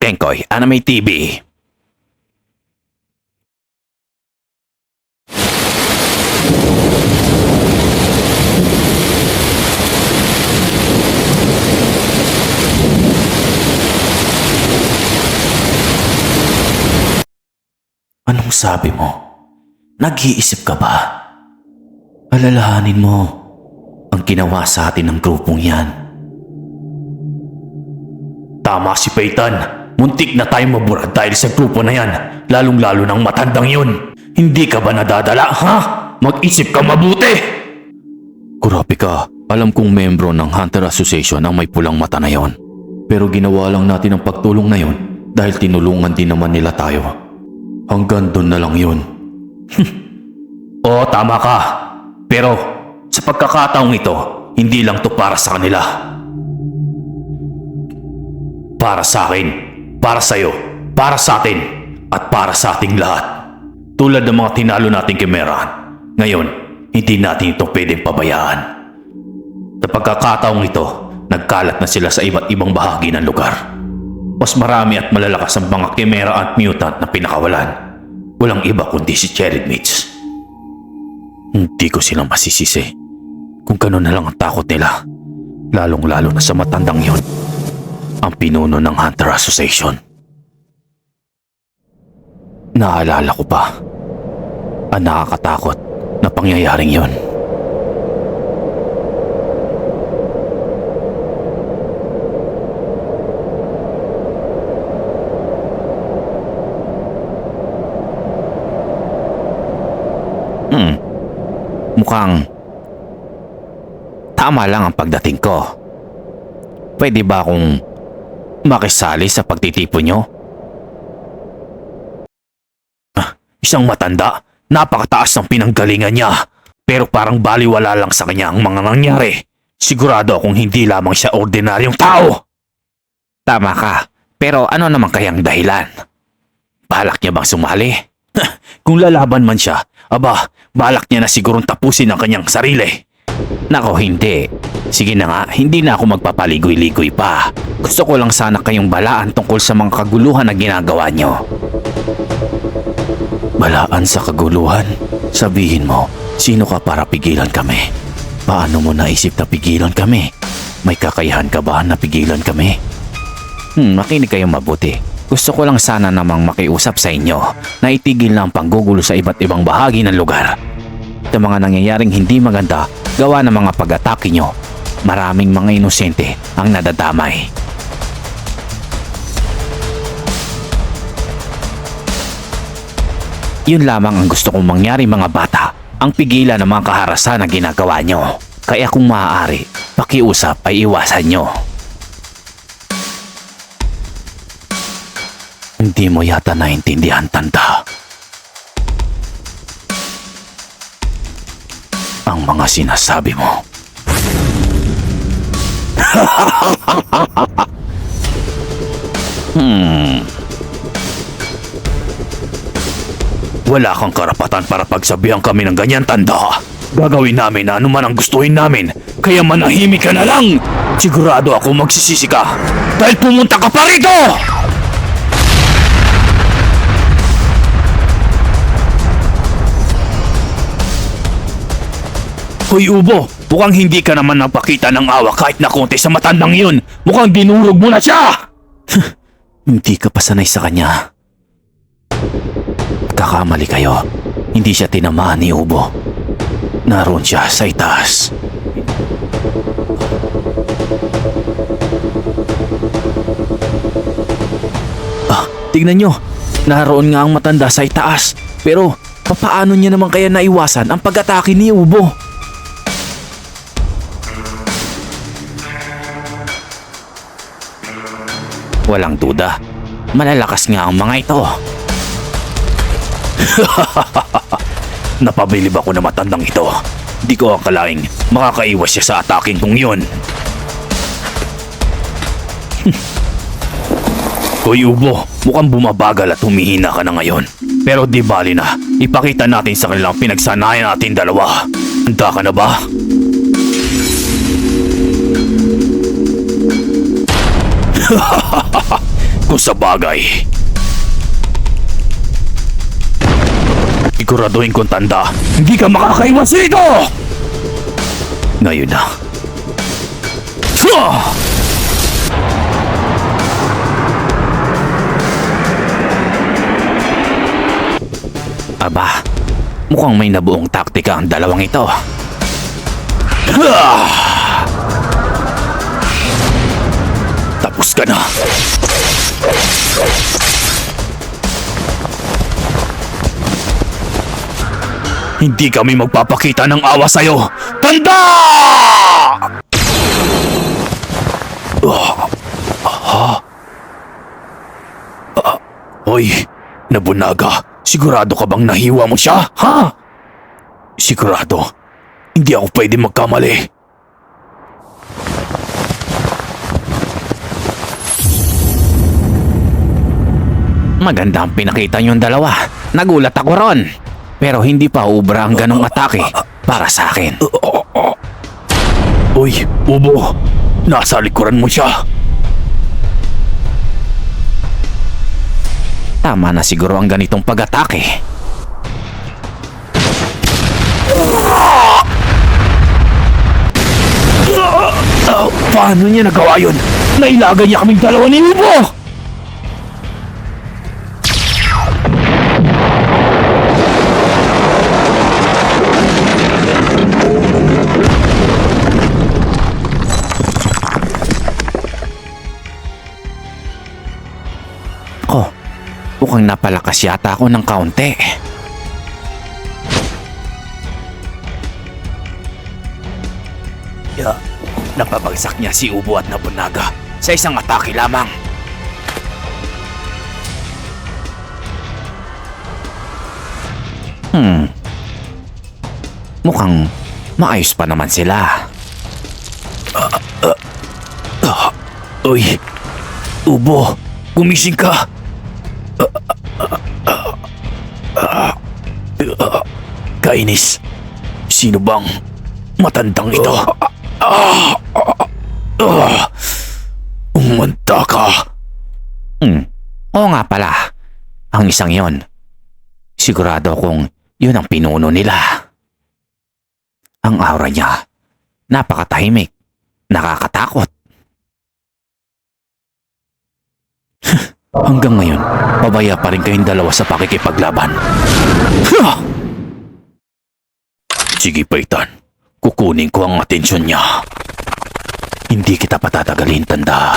Kenkoy, Anime TV. Anong sabi mo? Nag-iisip ka ba? Alalahanin mo ang ginawa sa atin ng grupong yan. Tama si Peyton. Muntik na tayo mabura dahil sa grupo na yan. Lalong-lalo ng matandang yun. Hindi ka ba nadadala, ha? Mag-isip ka mabuti! Grabe ka. Alam kong membro ng Hunter Association ang may pulang mata na yon. Pero ginawa lang natin ang pagtulong na yon dahil tinulungan din naman nila tayo. Hanggang doon na lang yun. Oo, tama ka. Pero sa pagkakataong ito, hindi lang to para sa kanila. Para sa akin, para sa'yo, para sa atin, at para sa ating lahat. Tulad ng mga tinalo nating Kimeran. Ngayon, hindi natin ito pwedeng pabayaan. Sa pagkakataong ito, nagkalat na sila sa iba't ibang bahagi ng lugar. Mas marami at malalakas ang mga Chimera at Mutant na pinakawalan. Walang iba kundi si Jared Mitch. Hindi ko silang masisisi. Kung gano'n na lang ang takot nila. Lalong-lalo na sa matandang yon. Ang pinuno ng Hunter Association. Naalala ko pa. Ang nakakatakot na pangyayaring yon. Hmm. Mukhang tama lang ang pagdating ko. Pwede ba akong makisali sa pagtitipon nyo? Ah, isang matanda, napakataas ng pinanggalingan niya. Pero parang baliwala lang sa kanya ang mga nangyari. Sigurado akong hindi lamang siya ordinaryong tao. Tama ka, pero ano naman kayang dahilan? Balak niya bang sumali? Kung lalaban man siya, aba, balak niya na sigurong tapusin ang kanyang sarili. Nako, hindi. Sige na nga, hindi na ako magpapaligoy-ligoy pa. Gusto ko lang sana kayong balaan tungkol sa mga kaguluhan na ginagawa nyo. Balaan sa kaguluhan? Sabihin mo, sino ka para pigilan kami? Paano mo naisip na pigilan kami? May kakayahan ka ba na pigilan kami? Hmm, makinig kayong mabuti. Gusto ko lang sana namang makiusap sa inyo na itigil na ang panggugulo sa iba't ibang bahagi ng lugar. Sa mga nangyayaring hindi maganda, gawa ng mga pag-atake nyo, maraming mga inosente ang nadadamay. Yun lamang ang gusto kong mangyari mga bata, ang pigilan ng mga kaharasan na ginagawa nyo. Kaya kung maaari, pakiusap ay iwasan nyo. Hindi mo yata naintindihan, tanda. Ang mga sinasabi mo. hmm. Wala kang karapatan para pagsabihan kami ng ganyan, tanda. Gagawin namin na anuman ang gustuhin namin, kaya manahimik ka na lang. Sigurado ako magsisisi ka dahil pumunta ka pa rito! Hoy Ubo, mukhang hindi ka naman napakita ng awa kahit na konti sa matandang yun. Mukhang dinurog mo na siya! hindi ka pa sanay sa kanya. Kakamali kayo. Hindi siya tinamaan ni Ubo. Naroon siya sa itaas. Ah, tignan nyo. Naroon nga ang matanda sa itaas. Pero, papaano niya naman kaya naiwasan ang pag-atake ni Ubo? Walang duda. Malalakas nga ang mga ito. Napabilib ako na matandang ito. Di ko akalaing makakaiwas siya sa ataking kong yun. Hoy Ubo, mukhang bumabagal at humihina ka na ngayon. Pero di bali na, ipakita natin sa kanilang pinagsanayan natin dalawa. Handa ka na ba? Kung sa bagay. Siguraduhin kong tanda, hindi ka makakaiwas dito! Ngayon na. Huh! Aba, mukhang may nabuong taktika ang dalawang ito. Ah! Tapos ka na. Hindi kami magpapakita ng awa sa'yo. Tanda! Ah, ah. Ah, Hoy, nabunaga. Sigurado ka bang nahiwa mo siya? Ha? Sigurado. Hindi ako pwede magkamali. Maganda ang pinakita niyong dalawa. Nagulat ako ron. Pero hindi pa ubra ang ganong atake para sa akin. Uy, Ubo. Nasa likuran mo siya. Tama na siguro ang ganitong pag-atake. Paano niya nagawa yun? Nailagan niya kaming dalawa ni Ubo! Mukhang napalakas yata ako ng kaunti. Ya, napabagsak niya si Ubo at Nabunaga sa isang atake lamang. Hmm. Mukhang maayos pa naman sila. Uy, Ubo, gumising ka. Kainis, sino bang matandang ito? Umanta ka. Hmm. Oo nga pala. Ang isang yon. Sigurado kung yun ang pinuno nila. Ang aura niya, napakatahimik, nakakatakot. Hanggang ngayon, pabaya pa rin kayong dalawa sa pakikipaglaban. Ha! Sige, Paitan. Kukunin ko ang atensyon niya. Hindi kita patatagalin, tanda.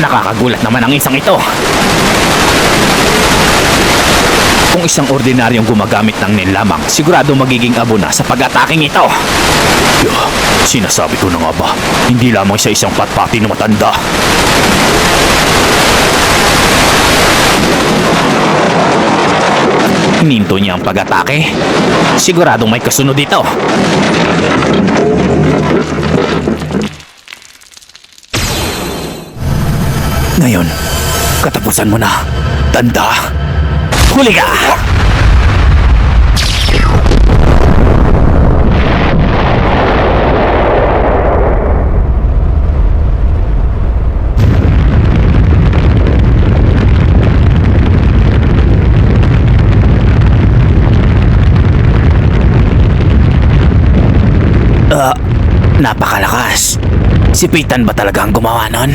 Nakakagulat naman ang isang ito. Kung isang ordinaryong gumagamit ng nin lamang, sigurado magiging abo na sa pag-ataking ito. Yeah, sinasabi ko na nga ba, hindi lamang sa isang patpati na matanda. Hininto niya ang pag-atake. Siguradong may kasunod ito. Ngayon, katapusan mo na. Tanda. Huli ka! Ah, napakalakas. Si Peyton ba talaga ang gumawa nun?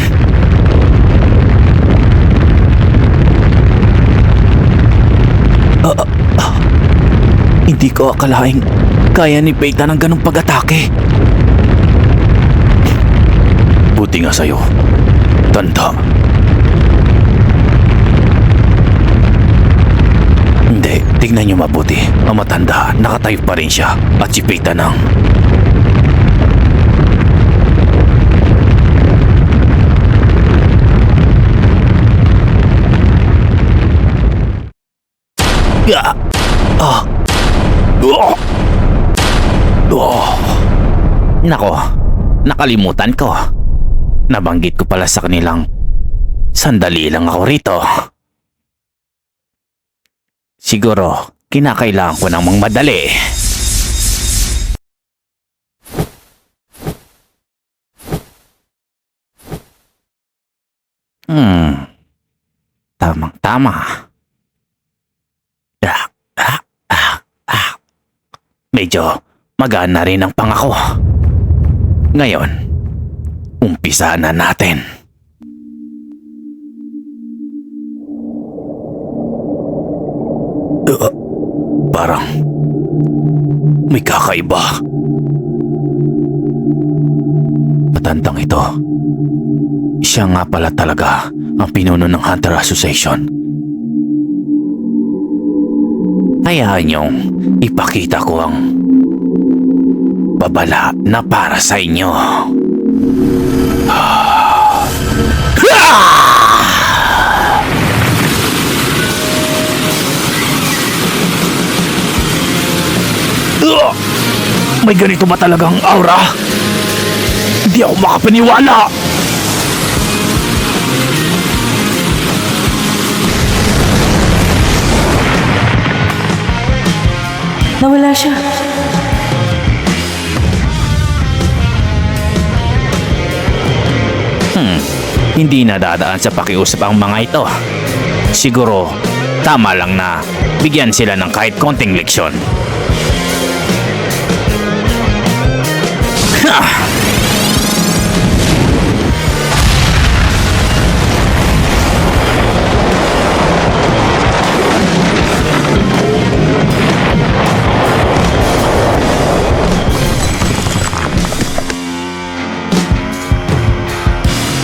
Ah, ah, ah. Hindi ko akalaing kaya ni Peyton ang ganong pag-atake. Buti nga sa'yo. Tanda. Hindi, tignan niyo mabuti. Ang matanda, nakatayo pa rin siya. At si Peyton ang... Ah. Ah. Oh. Oh. Nako, nakalimutan ko. Nabanggit ko pala sa kanilang sandali lang ako rito. Siguro, kinakailangan ko ng mga madali. Hmm. Tamang-tama. Medyo magaan na rin ang pangako. Ngayon, umpisa na natin. Uh, parang may kakaiba. Patandang ito. Siya nga pala talaga ang pinuno ng Hunter Association. Hayaan niyong ipakita ko ang babala na para sa inyo. May ganito ba talagang aura? Hindi ako makapaniwala! Nawala siya. Hindi nadadaan sa pakiusap ang mga ito. Siguro, tama lang na bigyan sila ng kahit konting leksyon. Ha!